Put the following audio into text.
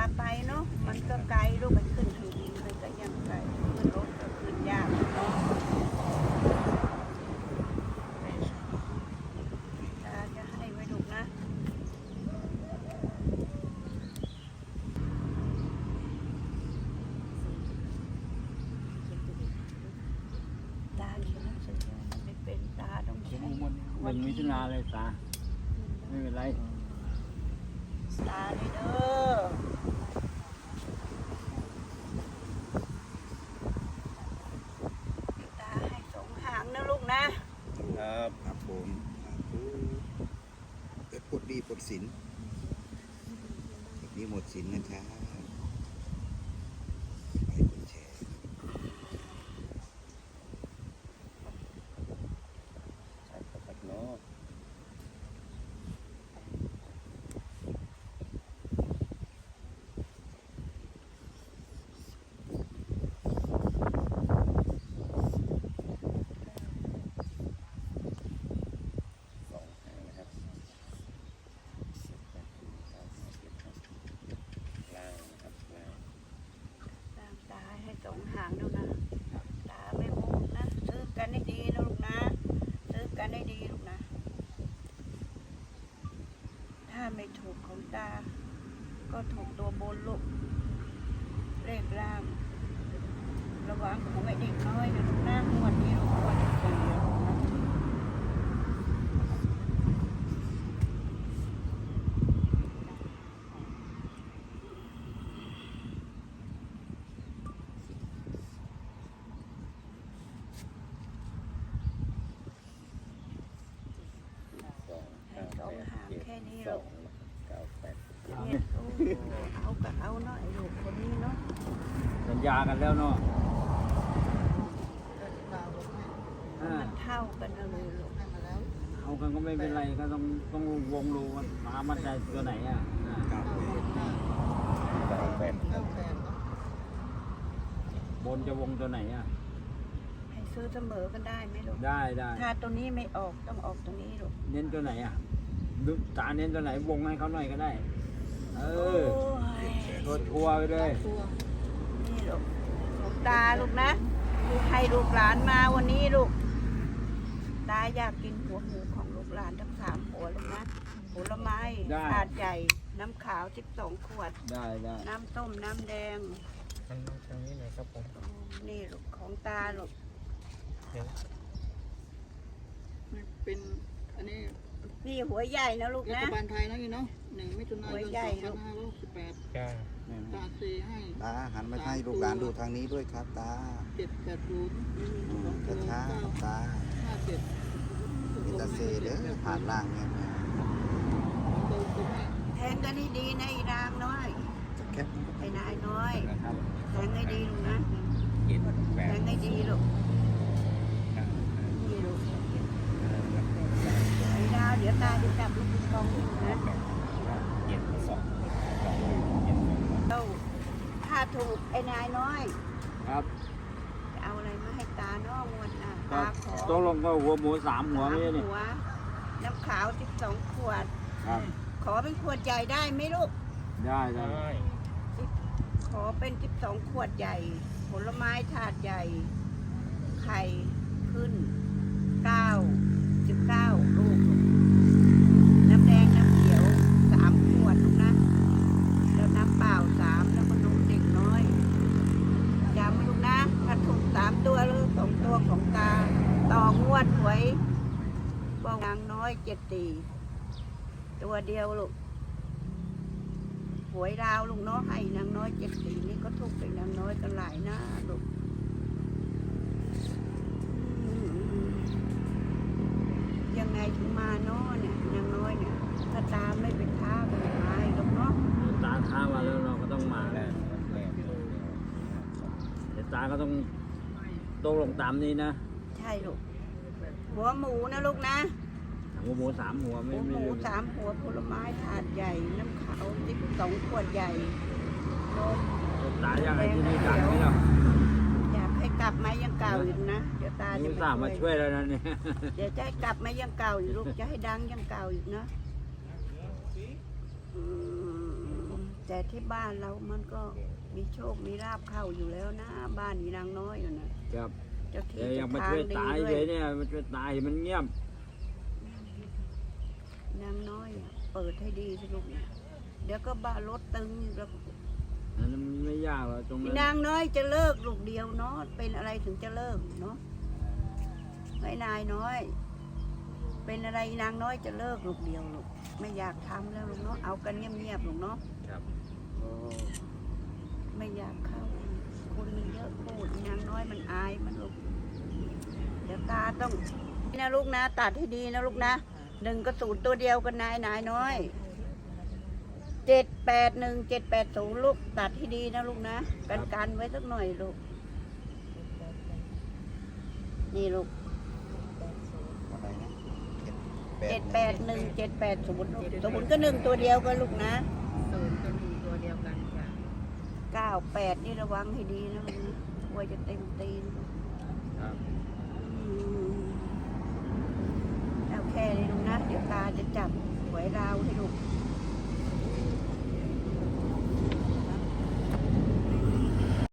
ก็ไกลลูกไปขึ้นทางดินเลยก็ยังไกลขึ้นรถก็ขึ้นยากเนาะตาจะให้ไว้ลูกนะตาเขียนหนังสือมันไม่เป็นตาต้องเขียใช้นหมดหนึ่งมิถุนาเลยตา ไม่เป็นไร ตาเลยเด้อตาให้สองหางนะลูกนะ ครับครับผมเกิดปวดดีปวดสินแบบนี้หมดสินนะครับไปกดแชร์ ตามตาให้สองหางแล้วนะ ตาไม่พูดนะซื้อกันให้ดีนะลูกนะ ซื้อกันให้ดีลูกนะ ถ้า ไม่ถูกของตา ก็ถูกตัวบนลุกเลขล่าง ระวังของไอ้เด็กน้อยนะลูกนะงวดนี้ลูกงวดที่สี่แล้วนะ ให้สองหางแค่นี้ลูกเนี่ยโอ้โหเอาก็เอาหน่อยลูกคนนี้เนาะ สั ญญากันแล้วเนาะอ่ามันเท่ากันเอาเลยลูกเอากันก็ไม่เป็นไรก็ต้องต้องวงรูมันมามันใจตัวไหนอะอ่าครับผมบนจะวงตัวไหนอะให้ซื้อเสมอกันได้ไหมลูกได้ได้ถ้าตัวนี้ไม่ออกต้องออกตัวนี้ลูกเน้นตัวไหนอะดูตาเน้นตัวไหนวงให้เขาหน่อยก็ได้ เออโอ้ยตัวทัวร์ไปเลยนี่ ลูกลูกตาลูกนะให้ลูกหลานมาวันนี้ลูก ตาอยากกินหัวหมูของลูกหลานทั้งสามหัวลูกนะผลไม้ได้ ถาดใหญ่ น้ำขาวสิบสองขวด ได้ได้น้ำส้มน้ำแดง ทางทางนี้หน่อยครับผมโอ้นี่ลูกของตาลูก มันเป็นอันนี้ นี่หัวใหญ่นะลูกรันะ ฐบาลไทยนะนี่เนาะหนึ่งมิถุนายหัวนใหญ่สองพันห้าร้อยหกสิบแปดจ้าตาซีให้ตาหันมาให้ลูกหลานดูทางนี้ด้วยครับตาเจ็ดแปดศูนย์อืมช้าๆครับตาห้าเจ็ดมีตาเซเด้อผ่านล่างเนี่ยโดนตัวแม่แทงกันให้ดีนะอีนางน้อยจะแคปไอ้นายน้อยนะครับแทงให้ดีลูกนะเจ็ดแปแทดงให้ดีลูกนี่ลูกไอ้ดาว เดี๋ยวตาจะจับลูกปิงปองลูกนะเจ็ดสองเต้าถ้าถูกไอ้นายน้อย ครับจะเอาอะไรมาให้ตาน้องวันหน้าก็ตาขอตกลงก็หัวหมูสามหัวไม่ใช่นี่ หัวน้ำขาวสิบสองขวด ครับ ขอเป็นขวดใหญ่ได้ไหมลูก ได้ได้ได้ขอเป็นสิบสองขวดใหญ่ ผลไม้ถาดใหญ่ ไข่ขึ้นเก้าสิบเก้าลูก น้ำแดงน้ำเขียวสามขวดลูกนะ แล้วน้ำเปล่าสามแล้วก็นมเด็กน้อยจำลูกนะ ถ้าถูกสามตัวหรือสองตัวของตา ต่องว ดหวยว่านางน้อยเจ็ดตีตัวเดียวลูกหวยดาวลุงเนาะให้นางน้อยเจ็ดสีนี่ก็ทุกไปนางน้อยกันหลายหน้าลูกอืมยังไงถึงมาเนาะเนี่ยนางน้อยเนี่ยถ้าตามไม่เป็นท่าก็ไม่มาอีกหรอกเนาะตาท้ามาแล้วเราก็ต้องมาแต่ตาก็ต้องตกลงตามนี้นะ ใช่ลูก หัวหมูนะลูกนะ หัวหมูสามหัวไม่หัวหไม่มูลืมสามหัวผลไม้ถาดใหญ่ น้ำขาวสิบสองขวดใหญ่นมตาอยากให้ที่นี่ดังไหมล่ะอยากให้กลับมายังเก่าอยู่นะ เดี๋ยวตาจะนี่สามมาช่วยแล้วนะเนี่ยเดี๋ยวจะให้กลับมายังเก่าอยู่ลูก จะให้ดังยังเก่าอีกนะอืมแต่ที่บ้านเรามันก็มีโชค มีลาบเข้าอยู่แล้วนะ บ้านอีนางน้อยอยู่นะ ครับ เจ้าที่แต่ยัเจ้างมาทางช่วยดีตายด้วเลยยเนี่ยมาช่วยตายมันเงียบนางน้อยอะเปิดให้ดีสิลูกเนี่ยเดี๋ยวก็บ้ารถตึงอีกแล้วอันนั้นมันไม่ยากหรอกตรงอีนั้นนางน้อยจะเลิกลูกเดียวเนาะเป็นอะไรถึงจะเลิกเนาะไม่นายน้อย เป็นอะไรอีนางน้อยจะเลิกลูกเดียวลูกไม่อยากทำแล้วลูกเนาะเอากันเงียบๆลูกเนาะครับ โอ้ไม่อยากเข้าคนมันเย อะพูดอีนางน้อยมันอายมันลูกเดี๋ยวตาต้องนี่นะลูกนะตัดให้ดีนะลูกนะหนึ่งกระสูนตัวเดียวกันนายนายน้อยเจ็ดแปดหนึ่งเจ็ดแปดศูนย์ลูกตัดให้ดีนะลูกนะกันกันไว้สักหน่อยลูก นี่ลูกอะไรนะเจ็ดแปดหนึ่งเจ็ดแปดศูนย์ลูกศูนย์ก็หนึ่งตัวเดียวกันลูกนะ ศูนย์ก็มีตัวเดียวกันจ้ะ เก้า แปดนี่ระวังให้ดีนะลูกนกลัวจะเต็มตีน ครับ